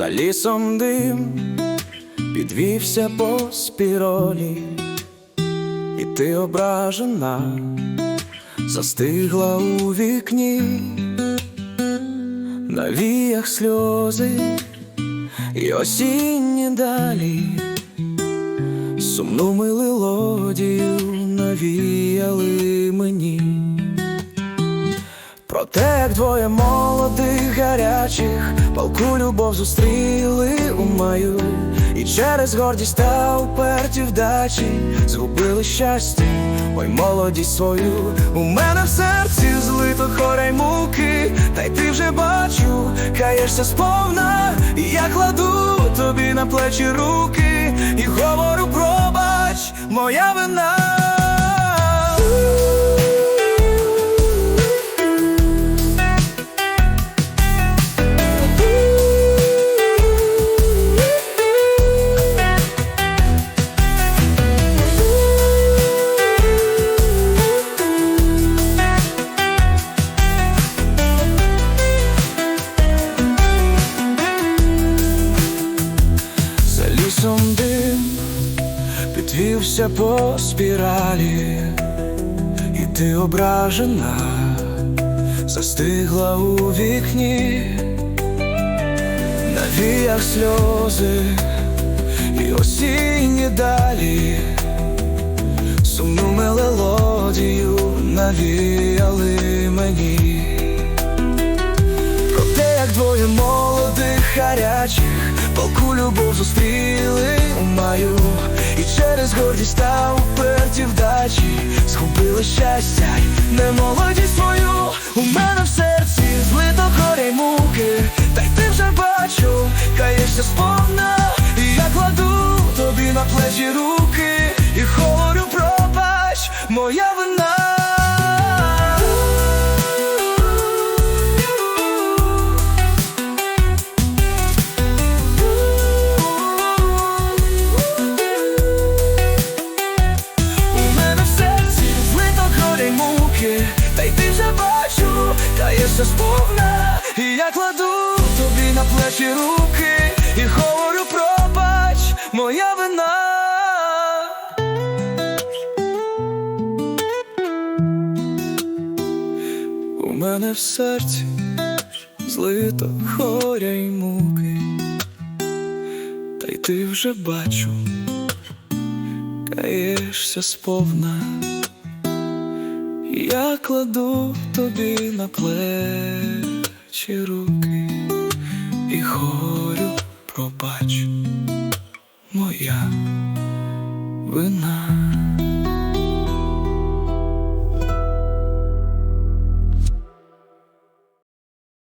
За лісом дим підвівся по спіролі, і ти ображена, застигла у вікні, на віях сльози і осінні далі, сумну мелодію навіяли мені. Проте, як двоє молодих гарячих, палку любов зустріли у маю, і через гордість та уперті вдачі згубили щастя, ой молодість свою. У мене в серці злито хоре й муки, та й ти вже бачу, каєшся сповна, і я кладу тобі на плечі руки, і говорю пробач, моя вина. Підвівся по спіралі, і ти ображена, застигла у вікні, на віях сльози і осінні далі, сумну мелодію навіяли мені. Проте, як двоє молодих гарячих, палку любов зустріли маю, і через гордість та уперті вдачі схопила щастя, й не молодість свою. У мене в серці злито горя й муки, та й ти вже бачу, каєшся сповна, і я кладу тобі на плечі руки, і говорю й муки, та й ти вже бачу, каєшся сповна, і я кладу тобі на плечі руки, і говорю пробач, моя вина. У мене в серці злито горя й муки, та й ти вже бачу каєшся сповна, я кладу тобі на плечі руки і горю пробач, моя вина.